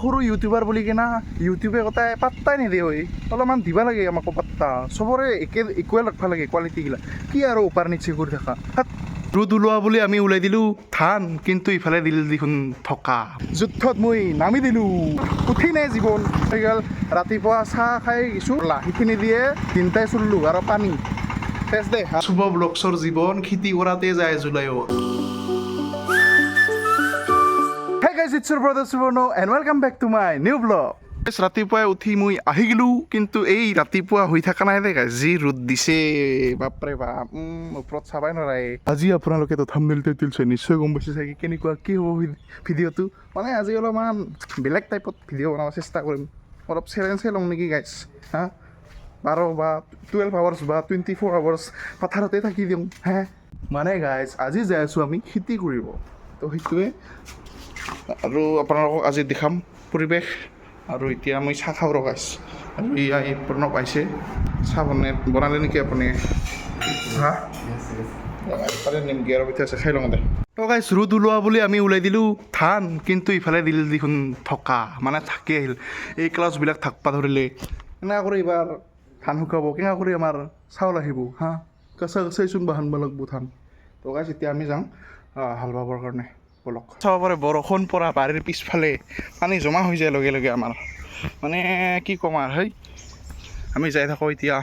সৰু ইউটিউবাৰ বুলি কিনা ইউটিউবে কটাই পাত্তাই নিদিয়ে ঐ। অলপমান দিবা লাগে আমাকো পাত্তা। চবৰে একে ইকুৱেল ৰাখিব লাগে কোৱালিটিগিলা কি আৰু ওপাৰ নিচে কৰি থাকা ৰ'দ ওলোৱা বুলি আমি ওলাই দিলোঁ, ধান, কিন্তু ইফালে দিল দেখোন থকা। যুদ্ধত মই নামি দিলোঁ। উঠি নাই জীৱন। হৈ গ'ল, ৰাতিপুৱা চাহ খাই কিছু লাহিখিনি দিয়ে, তিনিটাই চুল্লোঁ আৰু পানী। শেষ দে। শুভ ব্লকছৰ জীৱন, খেতি কৰাতে যায় জুলাইত। It's your brother Suborno and welcome back to my new vlog. Guys, ৰাতিপুৱাই উঠি মই আহি গ'লোঁ কিন্তু এই ৰাতিপুৱা হৈ থকা নাই দে যি ৰ'দ দিছে বাপৰে বাপ ওপৰত চাবাই নোৱাৰে আজি আপোনালোকেতো থাম্বনেল টাইটেল চাই নিশ্চয় গম পাইছে চাগে কেনেকুৱা কি হ'ব ভিডিঅ'টো। মানে আজি অলপমান বেলেগ টাইপত ভিডিঅ' বনাব চেষ্টা কৰিম। অলপ চেলেঞ্জে লওঁ নেকি গাইছ হা? বাৰ বা টুৱেলভ আৱাৰ্ছ বা টুৱেণ্টি ফ'ৰ আৱাৰ্ছ পথাৰতে থাকি দিওঁ হে? মানে গাইজ আজি যাই আছোঁ আমি খেতি কৰিব। তো সেইটোৱে আৰু আপোনালোকক আজি দেখাম পৰিৱেশ। আৰু এতিয়া মই চাহ খাওঁ ৰখাইছ আৰু ইয়া এই প্ৰণৱ আহিছে চাহ বনাই বনালে নেকি আপুনি? হা? নিমকি আৰু পিঠা আছে খাই লওঁ দে। তো গাইছ ৰ'দ ওলোৱা বুলি আমি ওলাই দিলোঁ ধান কিন্তু ইফালে দিল দেখোন থকা মানে থাকি আহিল। এই ক্লাছবিলাক থাকবা ধৰিলে। এনেকুৱা কৰি এইবাৰ ধান শুকাব কেনেকুৱা কৰি আমাৰ চাউল আহিব হা? কেঁচা কেঁচাইচোন বাহানব লাগব ধান। তো গাইছ এতিয়া আমি যাওঁ হাল বাবৰ কাৰণে। বলক চাব পাৰে বৰষুণ পৰা বাৰীৰ পিছফালে, পানী জমা হৈ যায় লগে লগে আমাৰ। মানে কি ক'ম আৰু, হেই। আমি যাই থাকোঁ এতিয়া।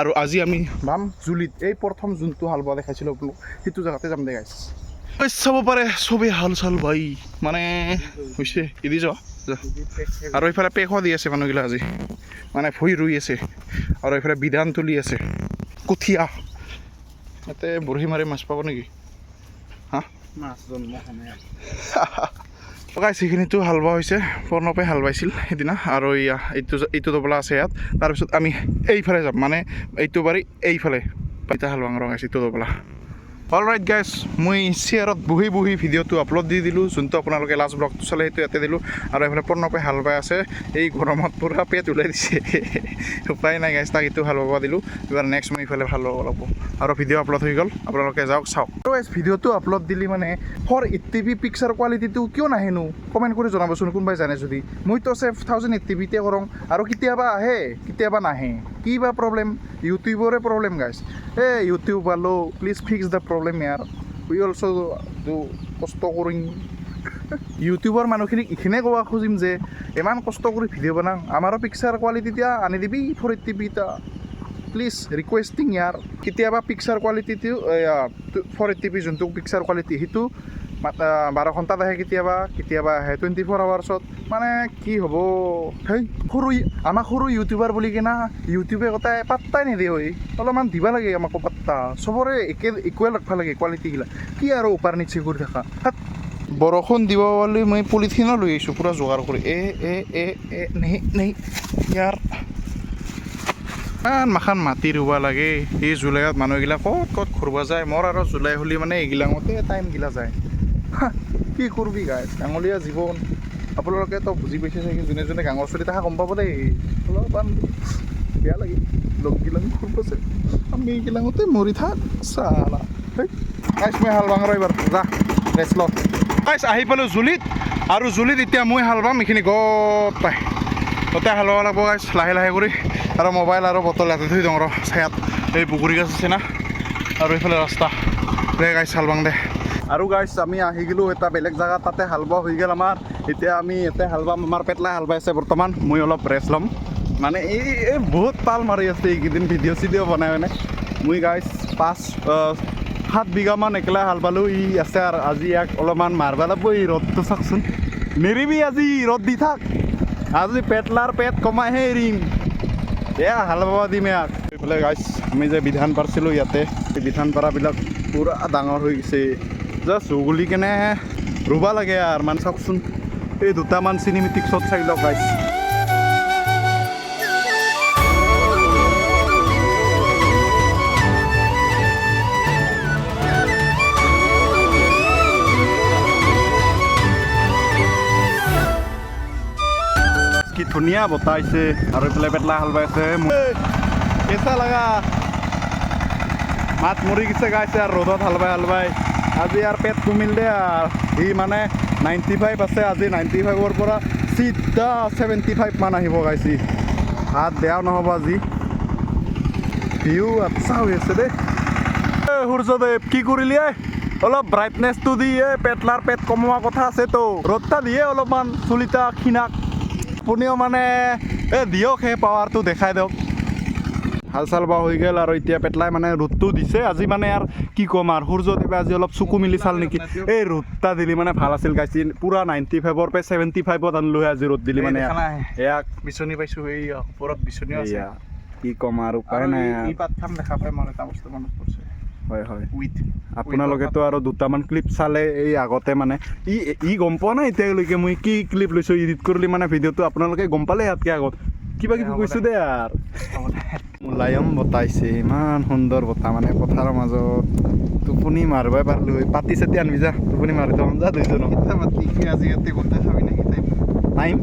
আৰু আজি আমি বাম জুলিত, এই প্ৰথম যোনটো হাল বোৱা দেখাইছিলোঁ আপোনালোক সেইটো জেগাতে যাম দে গাইছ চাব পাৰে, চবেই হাল চাল বাই। মানে হৈছে এদি যোৱা। আৰু এইফালে পেখোৱা দি আছে মানুহগিলা আজি। মানে ভুই ৰুই আছে। আৰু এইফালে বিধান তুলি আছে। কঠীয়া। ইয়াতে বৰশী মাৰি মাছ পাব নেকি? গাইছ সেইখিনিতো হাল বোৱা হৈছে প্ৰণৱে হাল বাইছিল সেইদিনা। আৰু ইয়া এইটো এইটো তবলা আছে ইয়াত। তাৰপিছত আমি এইফালে যাম মানে এইটো বাৰী এইফালে। এতিয়া হাল বাং ৰঙাইছে এইটো দবলা অল ৰাইট গাইজ মই চেয়াৰত বহি বহি ভিডিঅ'টো আপলোড দি দিলোঁ। যোনটো আপোনালোকে লাষ্ট ব্লগটো চালে, সেইটো ইয়াতে দিলোঁ। আৰু এইফালে প্ৰণৱে হাল বাই আছে। এই গৰমত পূৰা পেট ওলাই দিছে। উপায় নাই গাইজ তাক এইটো হাল বাব দিলোঁ। এইবাৰ নেক্সট মই ইফালে ভালো বাব লাগব। আৰু ভিডিঅ' আপলোড হৈ গ'ল। আপোনালোকে যাওক, চাওক। তো গাইজ ভিডিঅ'টো আপলোড দিলি মানে ফৰ এইট্টি পি পিক্সাৰ কোৱালিটিটো কিয় নাহেনো? কমেণ্ট কৰি জনাবচোন, কোনোবাই জানে যদি। মইতো চেফ থাউজেণ্ড এইট্টি পিতে কৰোঁ। আৰু কেতিয়াবা আহে, কেতিয়াবা নাহে। কি বা প্ৰব্লেম ইউটিউবৰে প্ৰব্লেম গাইজ এ, ইউটিউব আলো প্লিজ ফিক্স দ্য প্ৰব্লেম ইয়াৰ উই অলছ' কষ্ট কৰিম। ইউটিউবৰ মানুহখিনিক এইখিনিয়ে ক'ব খুজিম যে, ইমান কষ্ট কৰি ভিডিঅ' বনাওঁ আমাৰো পিক্সাৰ কোৱালিটি এতিয়া আনি দিবি ফ'ৰ এইট্টি পি এটা। প্লিজ ৰিকুৱেষ্টিং ইয়াৰ কেতিয়াবা পিক্সাৰ কোৱালিটিটো ফ'ৰ এইট্টি পি যোনটো পিক্সাৰ কোৱালিটি সেইটো বাৰ ঘণ্টাত আহে কেতিয়াবা কেতিয়াবা আহে টুৱেণ্টি ফ'ৰ আৱাৰ্ছত মানে কি হ'ব? হেই সৰু আমাক সৰু ইউটিউবাৰ বুলি কিনা ইউটিউবে কটাই পাত্তাই নিদিয়ে ঐ। অলপমান দিবা লাগে আমাকো পাত্তা। চবৰে একে ইকুৱেল ৰাখিব লাগে কোৱালিটিগিলা কি আৰু ওপাৰ নিচে কৰি থাকা? বৰষুণ দিব বুলি মই পলিথিনো লৈ আহিছোঁ পূৰা যোগাৰ কৰি। এ এ এ এ নেহি নেহি। ইয়াৰ ইমান মাখান মাটি ৰুব লাগে। এই জুলাইত মানুহগিলা ক'ত ক'ত ঘূৰিব যায়? মোৰ আৰু জুলাই হ'লে মানে এইগিলাঙতে টাইমগিলা যায়। কি কৰবি গাইছ গাঙলীয়া জীৱন। আপোনালোকেতো বুজি পাইছে চাগে যোনে যোনে গাঙৰ চলি তাহা গম পাব দেই। অলপমান বেয়া লাগে। লগগিলাং যায় আমি এইগিলাঙতে মৰি থাক। চালা। হেই মই হাল বাঙৰ এইবাৰ। যা ৰেষ্ট ল গাইছ আহি পালোঁ জুলিত। আৰু জুলিত এতিয়া মই হাল বাম, এইখিনি গোটাই গোটেই হাল বাব লাগব গাইছ লাহে লাহে কৰি। আৰু মোবাইল আৰু বটল ইয়াতে থৈ দিওঁ, ৰ। ছায়াত এই পুখুৰী গাছ আছে না। আৰু এইফালে ৰাস্তা। দে গাইছ হাল বাং দে। আৰু গাইছ আমি আহি গ'লোঁ এটা বেলেগ জেগাত তাতে হাল বোৱা হৈ গ'ল আমাৰ। এতিয়া আমি ইয়াতে হাল বাম আমাৰ পেটলাই হাল বাই আছে বৰ্তমান, মই অলপ ৰেষ্ট ল'ম। মানে এই এই বহুত পাল মাৰি আছে এইকেইদিন ভিডিঅ' চিডিঅ' বনাই মানে। মই গাইছ পাঁচ সাত বিঘামান একেলাই হাল বালোঁ ই আছে আৰু আজি ইয়াক অলপমান মাৰবা লাগব, এই ৰ'দটো চাওকচোন। নেৰিবি আজি, ৰ'দ দি থাক। আজি পেটলাৰ পেট কমাইহে এৰিম। এয়া হাল বাবা দিম ইয়াক। এইফালে গাইছ আমি যে বিধান পাৰিছিলোঁ ইয়াতে বিধান পাৰাবিলাক পূৰা ডাঙৰ হৈ গৈছে। জাষ্ট উগুলি কেনে ৰুব লাগে আৰু মানে চাওকচোন। এই দুটামান চিনেমেটিক শ্বট চাই লওক গাইছ কি ধুনীয়া বতাহ আহিছে, আৰু এইফালে পেটলা হাল বাই আছে। কেঁচা লগা। মাত মৰি গৈছে গাইছে আৰু ৰ'দত হাল বাই হাল বাই। আজি আৰু পেট কমিল দে সি মানে নাইণ্টি ফাইভ আছে, আজি নাইণ্টি ফাইভৰ পৰা চিধা ছেভেণ্টি ফাইভ মান আহিব গাইছি। হাত বেয়া নহ'ব আজি। ভিউ আচ্ছা হৈ আছে দেই। সূৰ্যদেৱ, কি কৰিলি? অলপ ব্ৰাইটনেছটো দি এ, পেটলাৰ পেট কমোৱা কথা আছেতো ৰ'দটা দিয়ে অলপমান, চুলিটা ক্ষীণাক। আপুনিও মানে এ, দিয়ক সেই পাৱাৰটো দেখাই দিয়ক। হাল চাল বা হৈ গ'ল আৰু এতিয়া পেটলাই মানে ৰ'দটো দিছে। আজি মানে আৰু কি ক'ম আৰু সূৰ্যদেৱে আজি অলপ চকু মিলি চাল নেকি? এই ৰ'দটা দিলি মানে ভালো আছিল গাইছি। পূৰা নাইণ্টি ফাইভৰ পৰা ছেভেণ্টি ফাইভত আনিলোঁ আজি ৰ'দ দিলি মানে এয়াক বিচনী পাইছো এই ওপৰত বিচনীও আছে। কি ক'ম আৰু উপায় নাই দেখা পাই মোৰ এটা বস্তু মনত পৰিছে। হয় হয়। উইথ আপোনালোকেতো আৰু দুটামান ক্লিপ চালে এই আগতে মানে। ই ই গম পোৱা নাই এতিয়ালৈকে মই কি ক্লিপ লৈছোঁ এডিট কৰিলি মানে ভিডিঅ'টো আপোনালোকে গম পালে ইয়াতকৈ আগত। কিবা কিবি কৈছোঁ। দে আৰু। মোলায়ম বতাইছে ইমান সুন্দৰ বতাহ মানে পথাৰৰ মাজত টোপনি মাৰিবই পাৰিলোঁ পাতি চাতি আনবি যা টোপনি মাৰি থ'ম যা দুইজনক। আজি ইয়াতে গোটেই খাবি নেকি? টাইম টাইম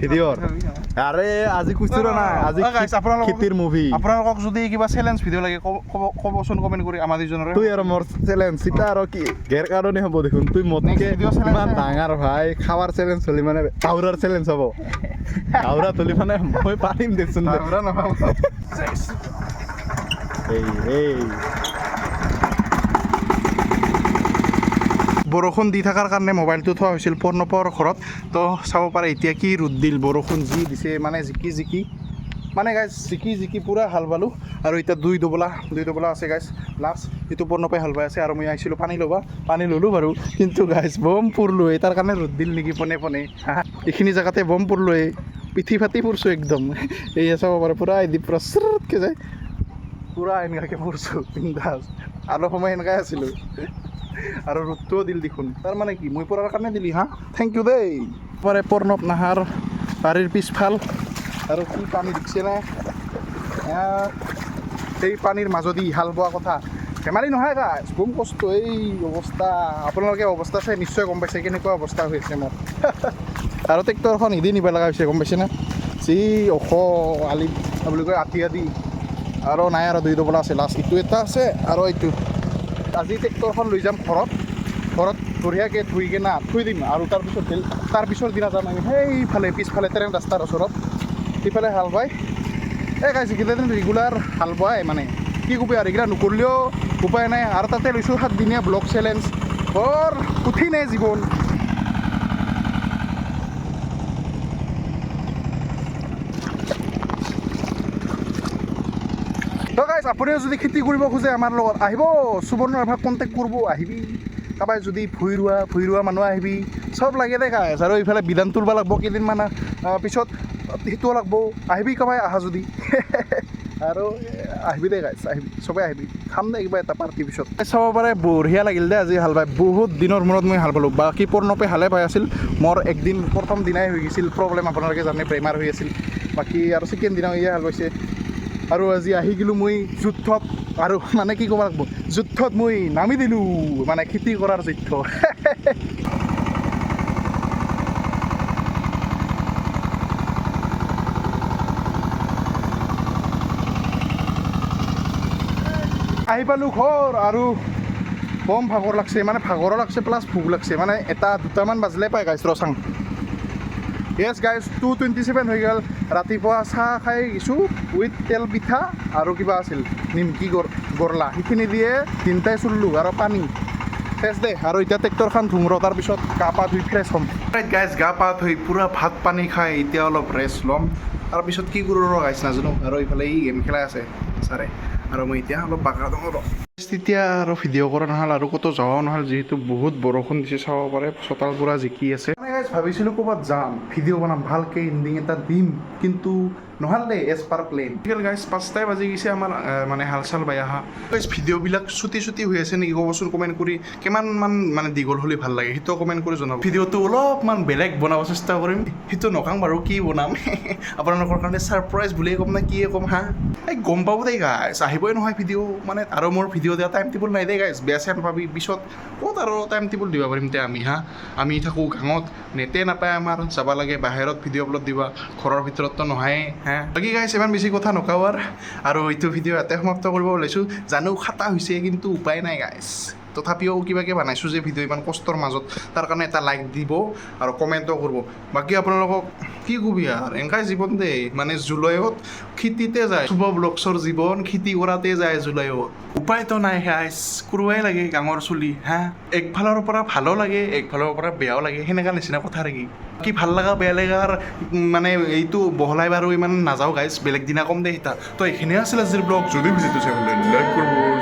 ভিডিঅ'ৰ আৰে আজি কৈছোঁ ৰ নাই আজি খেতিৰ মুভি আপোনালোকক যদি কিবা চেলেঞ্জ ভিডিঅ' লাগে ক'ব- ক'ব- ক'বচোন কমেণ্ট কৰি আমাৰ দুজনৰে তুই আৰু মোৰ চেলেঞ্জ চিতা আৰু কি? গেৰ কাৰণে হ'ব দেখোন। তুই মোতকে ইমান ডাঙৰ ভাই খাৱাৰ চেলেঞ্জ হ'লি মানে কাউৰাৰ চেলেঞ্জ হ'ব। কাউৰা তুলি মানে মই পাৰিম দেচোন। বাহুৰা নহ'ব। এই এই। বৰষুণ দি থকাৰ কাৰণে মোবাইলটো থোৱা হৈছিল পৰ্ণপৰ ঘৰত। তো চাব পাৰে এতিয়া কি ৰ'দ দিল, বৰষুণ যি দিছে মানে জিকি জিকি মানে গাইজ জিকি জিকি পূৰা হাল বালোঁ। আৰু এতিয়া দুই দবলা দুই দবলা আছে গাইজ লাষ্ট এইটো পৰ্ণপাই হাল বাই আছে আৰু মই আহিছিলোঁ পানী ল'বা, পানী ল'লোঁ বাৰু। কিন্তু গাইজ বম পুৰলোঁ তাৰ কাৰণে ৰ'দ দিল নেকি পোনে পোনে এইখিনি জেগাতে বম পুৰলোঁ এই পিঠি ফাটি পুৰছোঁ একদম। এই চাব পাৰে, পূৰা এদি পূৰা চিৰতকৈ যায়। পূৰা এনেকুৱাকৈ পৰছোঁ বিন্দাছ আৰু সময় এনেকুৱাই আছিলোঁ। আৰু ৰ'দটোও দিল দেখোন। তাৰ মানে কি, মই পৰাৰ কাৰণে দিলি, হা? থেংক ইউ দেই। পৰে প্ৰণৱ নাহাৰ, বাৰীৰ পিছফাল। আৰু কি পানী দিছে না? সেই পানীৰ মাজেদি হাল বোৱা কথা। ধেমালি নহয় গাইছ বম কষ্ট, এই অৱস্থা। আপোনালোকে অৱস্থা চাই নিশ্চয় গম পাইছে, কেনেকুৱা অৱস্থা হৈ আছে মোৰ। আৰু ট্ৰেক্টৰখন ইদি নিব লগা হৈছে, গম পাইছেনে? যি ওখ আলি, বুলি কয় আঠি আদি। আৰু নাই আৰু দুই ডবলা আছে, লাষ্ট, ইটো এটা আছে, আৰু এইটো। আজি ট্ৰেক্টৰখন লৈ যাম ঘৰত। ঘৰত বঢ়িয়াকৈ ধুই কিনে থৈ দিম আৰু তাৰপিছত বেল- তাৰ পিছৰ দিনা যাম আমি। সেইফালে, পিছফালে ট্ৰেইন ৰাস্তাৰ ওচৰত। সিফালে হাল বাই। এই গাইছে কেইদিন ৰেগুলাৰ হাল বাই মানে কি ক'বি আৰু, এইকেইটা নকৰিলেও উপায় নাই। আৰু তাতে লৈছোঁ সাতদিনীয়া ব্লক চেলেঞ্জ বৰ কঠিনে জীৱন তো গাইজ আপুনিও যদি খেতি কৰিব খোজে আমাৰ লগত আহিব। সুবৰ্ণ এভাগ কণ্টেক্ট কৰিব, আহিবি। কাৰোবাৰ যদি ভুই ৰোৱা ভুই ৰোৱা মানুহ আহিবি, চব লাগে দে গাইজ আৰু এইফালে বিধান তুলিব লাগিব কেইদিনমান। পিছত সেইটোও লাগিব। আহিবি কাৰোবাই আহা যদি। আৰু আহিবি দে গাইজ আহিবি। চবেই আহিবি। খাম দে কিবা এটা পাৰ্টিৰ পিছত। চাব পাৰে, বঢ়িয়া লাগিল দে আজি হাল বাই। বহুত দিনৰ মূৰত মই হাল বালোঁ। বাকী পৰ্ণপে হালে বাই আছিল। মোৰ একদিন প্ৰথম দিনাই হৈ গৈছিল। প্ৰব্লেম আপোনালোকে জানে, বেমাৰ হৈ আছিল। বাকী আৰু ছেকেণ্ড দিনা ইয়ে হাল বাইছে। আৰু আজি আহি গ'লোঁ মই যুদ্ধত আৰু মানে কি ক'ব লাগিব যুদ্ধত মই নামি দিলোঁ মানে খেতি কৰাৰ যুদ্ধ। আহি পালোঁ ঘৰ আৰু বম ভাগৰ লাগছে মানে ভাগৰো লাগছে প্লাছ ভোক লাগছে মানে এটা দুটামান বাজিলে পাই guys ৰচাং। Yes guys two twenty seven হৈ গ'ল। ৰাতিপুৱা চাহ খাই গৈছোঁ উইথ তেল পিঠা আৰু কিবা আছিল, নিমকি গৰ গৰলা। সেইখিনি দিয়ে তিনিটাই চুল্লোঁ আৰু পানী। ফ্ৰেছ দে, আৰু এতিয়া ট্ৰেক্টৰখন ধুম ৰ তাৰপিছত গা পা ধুই ফ্ৰেছ হ'ম। গাইজ গা পা ধুই পূৰা ভাত পানী খাই এতিয়া অলপ ৰেষ্ট ল'ম। তাৰপিছত কি কৰোঁ ৰ গাইজ নাজানো। আৰু এইফালে ই গেম খেলাই আছে ছাৰে। আৰু মই এতিয়া অলপ বাগৰা দওঁ ৰ তেতিয়া আৰু ভিডিঅ' কৰা নহ'ল আৰু ক'তো যোৱাও নহ'ল, যিহেতু বহুত বৰষুণ দিছে, চাব পাৰে। চোতাল পুৰা জিকি আছে। Guys, ভাবিছিলোঁ ক'ৰবাত যাম ভিডিঅ' বনাম ভালকৈ এণ্ডিং এটা দিম কিন্তু নহ'ল এজ পাৰ প্লেন গাইজ পাঁচটাই বাজি গৈছে আমাৰ মানে হাল চাল বাই অহা গাইজ ভিডিঅ'বিলাক চুটি চুটি হৈ আছে নেকি ক'বচোন কমেণ্ট কৰি কিমানমান মানে দীঘল হ'লে ভালো লাগে, সেইটো কমেণ্ট কৰি জনাব। ভিডিঅ'টো অলপমান বেলেগ বনাব চেষ্টা কৰিম, সেইটো নকাম বাৰু, কি বনাম? আপোনালোকৰ কাৰণে ছাৰপ্ৰাইজ বুলিয়ে ক'ম নে, কিয়ে ক'ম, হা? এই গম পাব দেই গাইজ আহিবই নহয় ভিডিঅ' মানে আৰু মোৰ ভিডিঅ' দিয়া টাইম টেবুল নাই দেই গাইজ বেয়া চেয়া নাপাবি পিছত ক'ত আৰু টাইম টেবুল দিব পাৰিম তে আমি, হা? আমি থাকোঁ গাঁৱত, নেটে নাপায় আমাৰ, যাব লাগে, বাহিৰত ভিডিঅ' আপলোড দিবা, ঘৰৰ ভিতৰততো নহয়ে। হা বাকী গাইছ ইমান বেছি কথা নকওঁ আৰু এইটো ভিডিঅ' ইয়াতে সমাপ্ত কৰিব ওলাইছোঁ। জানো খাটা হৈছে, কিন্তু উপায় নাই গাইজ তথাপিও কিবাকে বনাইছোঁ যে ভিডিঅ' ইমান কষ্টৰ মাজত, তাৰ কাৰণে এটা লাইক দিব আৰু কমেণ্টো কৰিব। বাকী আপোনালোকক কি কবি আৰু, এনেকাই জীৱন দেই। মানে জুলাইত খেতিতে যায়। শুভ ব্লকছৰ জীৱন খেতি কৰাতে যায় জুলাইত। উপায়তো নাই গাইছ কৰোৱাই লাগে গাঁৱৰ চুলি, হা? একফালৰ পৰা ভালো লাগে, একফালৰ পৰা বেয়াও লাগে, সেনেকা নিচিনা কথা নেকি? কি ভালো লগা, বেয়া লগাৰ মানে এইটো বহলাই বাৰু ইমান নাযাওঁ গাইছ বেলেগ দিনা কম দে সিতা তো এইখিনিয়ে আছিল আজিৰ ব্লগ। যদি ভিডিঅ'টো চাবলৈ লাইক কৰিব।